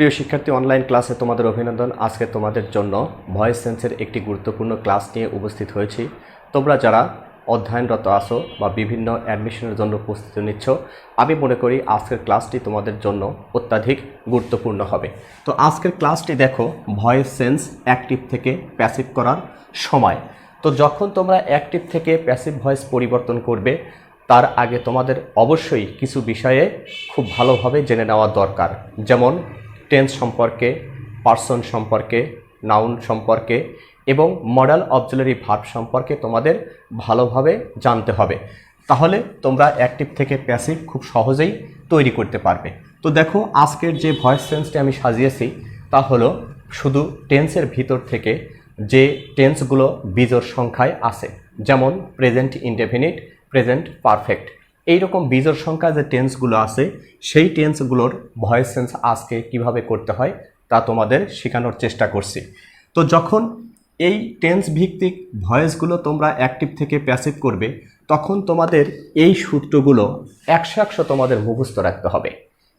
প্রিয় শিক্ষার্থী অনলাইন ক্লাসে তোমাদের অভিনন্দন। আজকে তোমাদের জন্য ভয়েস সেন্সের একটি গুরুত্বপূর্ণ ক্লাস নিয়ে উপস্থিত হয়েছি। তোমরা যারা অধ্যয়নরত আসো বা বিভিন্ন অ্যাডমিশনের জন্য প্রস্তুতি নিচ্ছ, আমি মনে করি আজকের ক্লাসটি তোমাদের জন্য অত্যাধিক গুরুত্বপূর্ণ হবে। তো আজকের ক্লাসটি দেখো ভয়েস সেন্স অ্যাক্টিভ থেকে প্যাসিভ করার সময়। তো যখন তোমরা অ্যাক্টিভ থেকে প্যাসিভ ভয়েস পরিবর্তন করবে, তার আগে তোমাদের অবশ্যই কিছু বিষয়ে খুব ভালোভাবে জেনে নেওয়া দরকার। যেমন টেন্স সম্পর্কে পার্সন সম্পর্কে নাউন সম্পর্কে এবং মডেল অবজুলারি ভার্ব সম্পর্কে তোমাদের ভালোভাবে জানতে হবে। তাহলে তোমরা অ্যাক্টিভ থেকে প্যাসিভ খুব সহজেই তৈরি করতে পারবে। তো দেখো, আজকের যে ভয়েস সেন্সটি আমি সাজিয়েছি, তা হলো শুধু টেন্সের ভিতর থেকে যে টেন্সগুলো বিজোর সংখ্যায় আছে। যেমন প্রেজেন্ট ইনডেফিনিট প্রেজেন্ট পারফেক্ট এইরকম বিজোর সংখ্যা যে টেন্সগুলো আছে, সেই টেন্সগুলোর ভয়েস সেন্স আজকে কীভাবে করতে হয়, তা তোমাদের শেখানোর চেষ্টা করছি। তো যখন এই টেন্স ভিত্তিক ভয়েসগুলো তোমরা অ্যাক্টিভ থেকে প্যাসিভ করবে, তখন তোমাদের এই সূত্রগুলো একশো একশো তোমাদের মুখস্থ রাখতে হবে।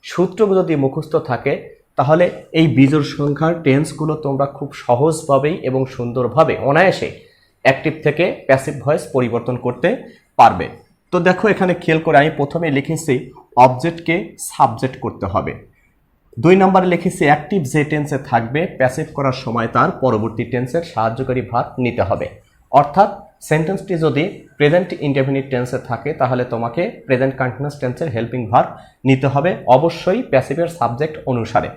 সূত্র যদি মুখস্থ থাকে, তাহলে এই বিজোর সংখ্যার টেন্সগুলো তোমরা খুব সহজভাবেই এবং সুন্দরভাবে অনায়াসে অ্যাক্টিভ থেকে প্যাসিভ ভয়েস পরিবর্তন করতে পারবে। তো দেখো, এখানে খেয়াল করে আমি প্রথমে লিখেছি অবজেক্টকে সাবজেক্ট করতে হবে। দুই নম্বরে লিখেছি অ্যাক্টিভ যে টেন্সে থাকবে প্যাসিভ করার সময় তার পরবর্তী টেন্সের সাহায্যকারী ভাগ নিতে হবে। অর্থাৎ সেন্টেন্সটি যদি প্রেজেন্ট ইনডেফিনিট টেন্সে থাকে, তাহলে তোমাকে প্রেজেন্ট কন্টিনিউয়াস টেন্সের হেল্পিং ভার নিতে হবে, অবশ্যই প্যাসিভের সাবজেক্ট অনুসারে।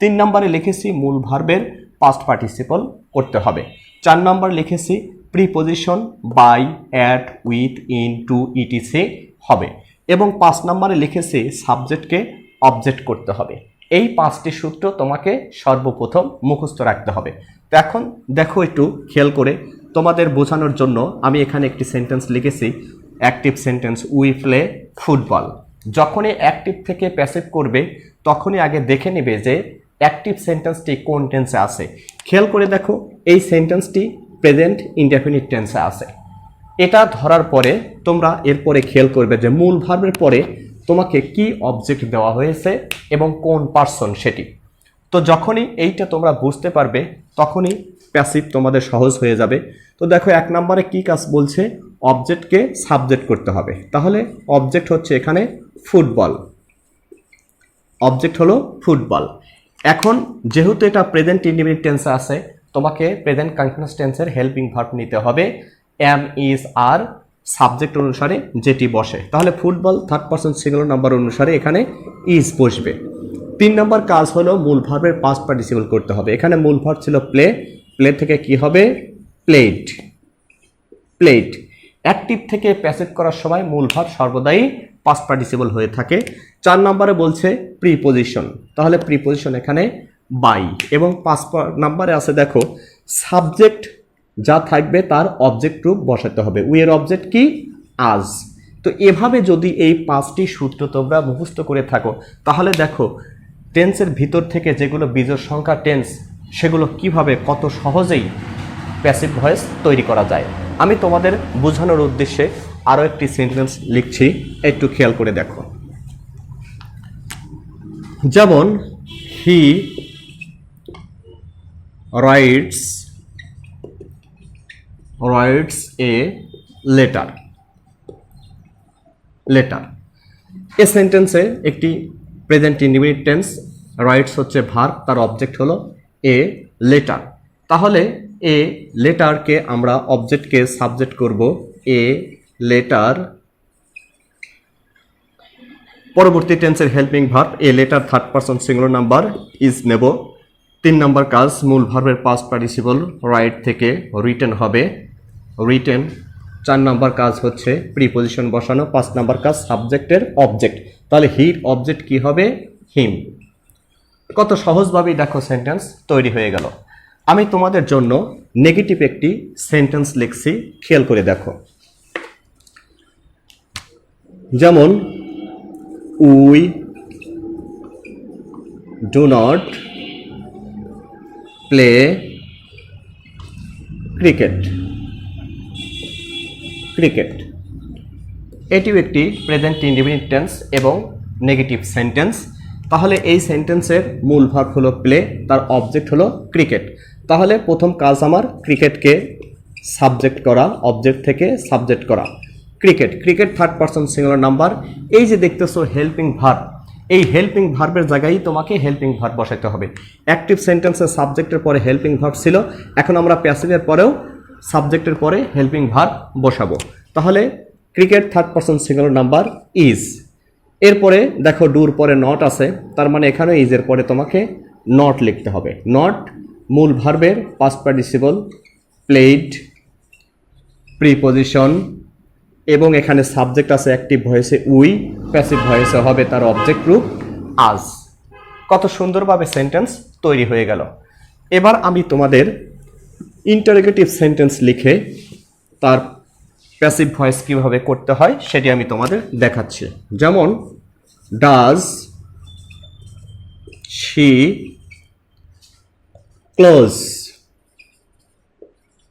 তিন নম্বরে লিখেছি মূল ভার্বের পাস্ট পার্টিসিপল করতে হবে। চার নম্বর লিখেছি preposition by at with in to ETC হবে। এবং পাঁচ নম্বরে লিখেছি সাবজেক্টকে অবজেক্ট করতে হবে। এই পাঁচটি সূত্র তোমাকে সর্বপ্রথম মুখস্থ রাখতে হবে। তো এখন দেখো একটু খেয়াল করে, তোমাদের বোঝানোর জন্য আমি এখানে একটি সেন্টেন্স লিখেছি active sentence we play football যখনই অ্যাক্টিভ থেকে প্যাসিভ করবে, তখনই আগে দেখে নেবে যে অ্যাক্টিভ সেন্টেন্সটি কোন টেন্সে আছে। খেয়াল করে দেখো, এই সেন্টেন্সটি প্রেজেন্ট ইনডেফিনিট টেন্সে আছে। এটা ধরার পরে তোমরা এরপরে খেয়াল করবে যে মূল ভার্বের পরে তোমাকে কি অবজেক্ট দেওয়া হয়েছে এবং কোন পার্সন সেটি। তো যখনই এইটা তোমরা বুঝতে পারবে, তখনই প্যাসিভ তোমাদের সহজ হয়ে যাবে। তো দেখো, এক নম্বরে কি কাজ বলছে? অবজেক্টকে সাবজেক্ট করতে হবে। তাহলে অবজেক্ট হচ্ছে এখানে ফুটবল অবজেক্ট হলো ফুটবল এখন যেহেতু এটা প্রেজেন্ট ইন্ডিমিনিট টেন্সে আছে তোমাকে প্রেজেন্ট কন্টিনিউয়াস টেন্সের হেল্পিং ভার্ব নিতে হবে। এম ইজ আর সাবজেক্ট অনুসারে যেটি বসে। তাহলে football third person singular number অনুসারে এখানে ইজ বসবে। তিন নম্বর কাজ হলো মূল ভার্বের পাস্ট পার্টিসিপল করতে হবে। এখানে মূল ভার্ব ছিল প্লে প্লে থেকে কি হবে? প্লেট প্লেট অ্যাক্টিভ থেকে প্যাসিভ করার সময় মূল ভাব সর্বদাই পাস্ট পার্টিসিপল হয়ে থাকে। চার নম্বরে বলছে প্রিপোজিশন তাহলে প্রিপোজিশন এখানে বাই এবং পাঁচ নাম্বারে আছে, দেখো সাবজেক্ট যা থাকবে তার অবজেক্ট রূপ বসাতে হবে। উইয়ের অবজেক্ট কি? আজ তো এভাবে যদি এই পাঁচটি সূত্র তোমরা মুখস্থ করে থাকো, তাহলে দেখো টেন্সের ভিতর থেকে যেগুলো বীজের সংখ্যা টেন্স সেগুলো কীভাবে কত সহজেই প্যাসিভ ভয়েস তৈরি করা যায়। আমি তোমাদের বোঝানোর উদ্দেশ্যে আরও একটি সেন্টেন্স লিখছি, একটু খেয়াল করে দেখো। যেমন he writes writes a letter letter a সেন্টেন্সে একটি প্রেজেন্ট ইন্ডিমিনিট টেন্স রাইটস হচ্ছে ভার্ব তার অবজেক্ট হলো এ লেটার তাহলে এ লেটারকে আমরা অবজেক্টকে সাবজেক্ট করব এ লেটার পরবর্তী টেন্সের helping verb a letter third person singular number is নেব। তিন নম্বর কাজ মূল ভার্বের পাস্ট পার্টিসিপল রাইট থেকে রিটেন হবে। রিটেন চার নম্বর কাজ হচ্ছে প্রিপোজিশন বসানো, পাঁচ নম্বর কাজ সাবজেক্টের অবজেক্ট তাহলে হির অবজেক্ট কি হবে? হিম কত সহজভাবেই দেখো সেন্টেন্স তৈরি হয়ে গেল। আমি তোমাদের জন্য নেগেটিভ একটি সেন্টেন্স লিখছি, খেয়াল করে দেখো। যেমন we do not play cricket cricket এটিও একটি প্রেজেন্ট ইন্ডিপেন্ডেন্ট টেন্স এবং নেগেটিভ সেন্টেন্স তাহলে এই সেন্টেন্সের মূল ভাব হলো প্লে তার অবজেক্ট হলো ক্রিকেট তাহলে প্রথম কাজ আমার ক্রিকেটকে সাবজেক্ট করা অবজেক্ট থেকে সাবজেক্ট করা। Cricket cricket third person singular number এই যে দেখতেছো হেল্পিং ভার্ব এই হেল্পিং ভার্বের জায়গায় তোমাকে হেল্পিং ভার্ব বসাতে হবে। অ্যাক্টিভ সেন্টেন্সের সাবজেক্টের পরে হেল্পিং ভার্ব ছিল। এখন আমরা প্যাসিভের পরেও সাবজেক্টের পরে হেল্পিং ভার্ব বসাবো। তাহলে cricket third person singular number is এরপরে দেখো ডুর পরে নট আছে। তার মানে এখানে ইজের পরে তোমাকে নট লিখতে হবে। নট মূল ভার্বের পাস্ট পার্টিসিপল প্লেড প্রিপোজিশন এবং এখানে সাবজেক্ট আছে অ্যাক্টিভ ভয়েসে উই প্যাসিভ ভয়েসে হবে তার অবজেক্ট রূপ আজ কত সুন্দরভাবে সেন্টেন্স তৈরি হয়ে গেল। এবার আমি তোমাদের ইন্টারোগেটিভ সেন্টেন্স লিখে তার প্যাসিভ ভয়েস কীভাবে করতে হয় সেটি আমি তোমাদের দেখাচ্ছি। যেমন does she close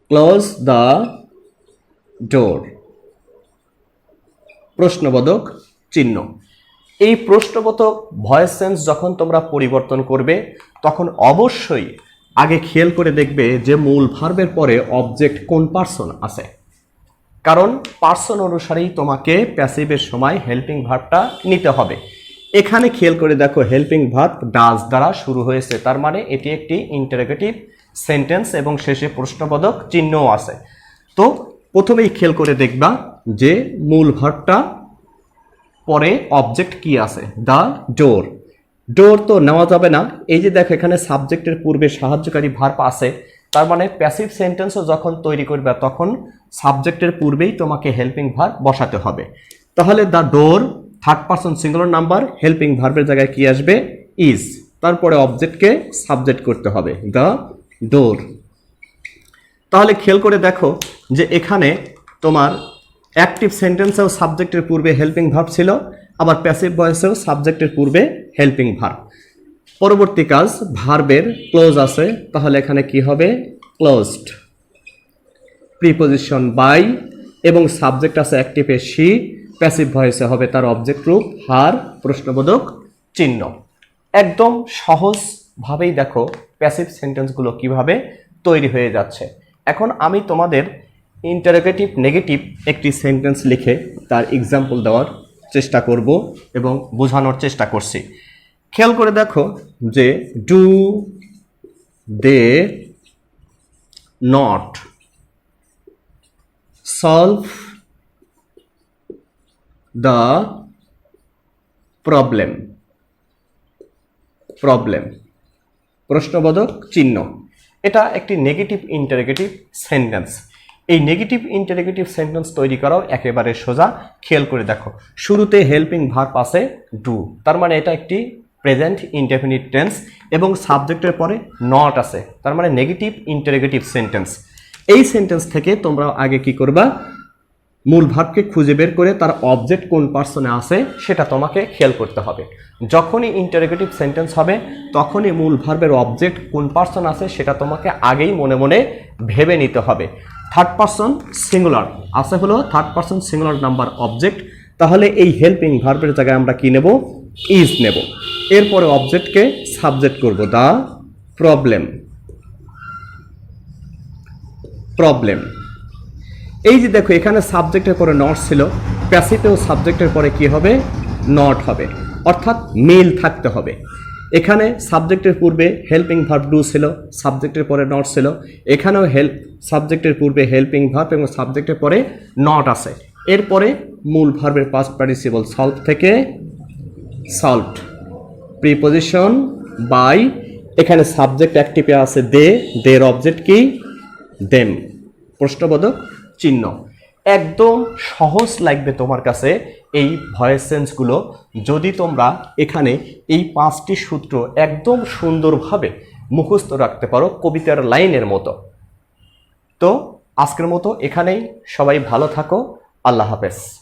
close the door প্রশ্নবোধক চিহ্ন। এই প্রশ্নবোধক ভয়েস সেন্স যখন তোমরা পরিবর্তন করবে, তখন অবশ্যই আগে খেয়াল করে দেখবে যে মূল ভার্বের পরে অবজেক্ট কোন পার্সন আছে। কারণ পার্সন অনুসারেই তোমাকে প্যাসিভের সময় হেল্পিং ভার্বটা নিতে হবে। এখানে খেয়াল করে দেখো, হেল্পিং ভার্ব ডাজ দ্বারা শুরু হয়েছে। তার মানে এটি একটি ইন্টারোগেটিভ সেন্টেন্স এবং শেষে প্রশ্নবোধক চিহ্নও আছে। তো প্রথমেই খেয়াল করে দেখবা যে মূল ভার্বটা পরে অবজেক্ট কি আছে? দ্য ডোর ডোর তো নেওয়া যাবে না। এই যে দেখো, এখানে সাবজেক্টের পূর্বে সাহায্যকারী ভার্ব আছে। তার মানে প্যাসিভ সেন্টেন্সও যখন তৈরি করবে, তখন সাবজেক্টের পূর্বেই তোমাকে হেল্পিং ভার্ব বসাতে হবে। তাহলে the door third person singular number helping ভার্বের জায়গায় কি আসবে? ইজ তারপরে অবজেক্টকে সাবজেক্ট করতে হবে দ্য ডোর তাহলে খেয়াল করে দেখো যে এখানে তোমার অ্যাক্টিভ সেন্টেন্সেও সাবজেক্টের পূর্বে হেল্পিং ভার্ব ছিল, আবার প্যাসিভ ভয়েসেও সাবজেক্টের পূর্বে হেল্পিং ভার্ব পরবর্তী কাজ ভার্বের ক্লোজ আছে, তাহলে এখানে কি হবে? ক্লোজড প্রিপোজিশন বাই এবং সাবজেক্ট আছে অ্যাক্টিভে সি প্যাসিভ ভয়েসে হবে তার অবজেক্ট রূপ হার প্রশ্নবোধক চিহ্ন. একদম সহজভাবেই দেখো প্যাসিভ সেন্টেন্সগুলো কীভাবে তৈরি হয়ে যাচ্ছে। এখন আমি তোমাদের ইন্টারোগেটিভ নেগেটিভ একটি সেন্টেন্স লিখে তার এক্সাম্পল দেওয়ার চেষ্টা করব এবং বোঝানোর চেষ্টা করছি। খেয়াল করে দেখো যে do they not solve the problem problem প্রশ্নবোধক চিহ্ন। এটা একটি নেগেটিভ ইন্টারোগেটিভ সেন্টেন্স এই নেগেটিভ ইন্টারোগেটিভ সেন্টেন্স তৈরি করাও একেবারে সোজা। খেয়াল করে দেখো, শুরুতে হেল্পিং ভার্ব আছে ডু তার মানে এটা একটি প্রেজেন্ট ইনডেফিনিট টেন্স এবং সাবজেক্টের পরে নট আছে, তার মানে নেগেটিভ ইন্টারেগেটিভ সেন্টেন্স এই সেন্টেন্স থেকে তোমরা আগে কি করবা? মূল ভাবকে খুঁজে বের করে তার অবজেক্ট কোন পার্সনে আছে সেটা তোমাকে খেয়াল করতে হবে। যখনই ইন্টারেগেটিভ সেন্টেন্স হবে, তখনই মূল ভার্বের অবজেক্ট কোন পার্সন আছে সেটা তোমাকে আগেই মনে মনে ভেবে নিতে হবে। থার্ড পার্সন সিঙ্গুলার আছে হলো third person singular number object তাহলে এই হেল্পিং ভার্বের জায়গায় আমরা কি নেব? ইজ নেব। এরপরে অবজেক্টকে সাবজেক্ট করব। দা প্রবলেম প্রবলেম এই যে দেখো, এখানে সাবজেক্টের পরে নট ছিল। প্যাসিভেও সাবজেক্টের পরে কি হবে? নট হবে। অর্থাৎ মিল থাকতে হবে। এখানে সাবজেক্টের পূর্বে হেল্পিং ভার্ব ডু ছিল, সাবজেক্টের পরে নট ছিল। এখানেও হেল্প সাবজেক্টের পূর্বে হেল্পিং ভার্ব এবং সাবজেক্টের পরে নট আছে। এরপরে মূল ভার্বের পাস্ট পার্টিসিপল সলভ থেকে সলভড প্রিপোজিশন বাই এখানে সাবজেক্ট অ্যাক্টিভে আছে দে দের অবজেক্ট কি? দেম প্রশ্নবোধক চিহ্ন। একদম সহজ লাগবে তোমার কাছে এই ভয়েস সেন্সগুলো। যদি তোমরা এখানে এই পাঁচটি সূত্র একদম সুন্দরভাবে মুখস্থ রাখতে পারো কবিতার লাইনের মতো। তো আজকের মতো এখানেই সবাই ভালো থাকো, আল্লাহ হাফেজ।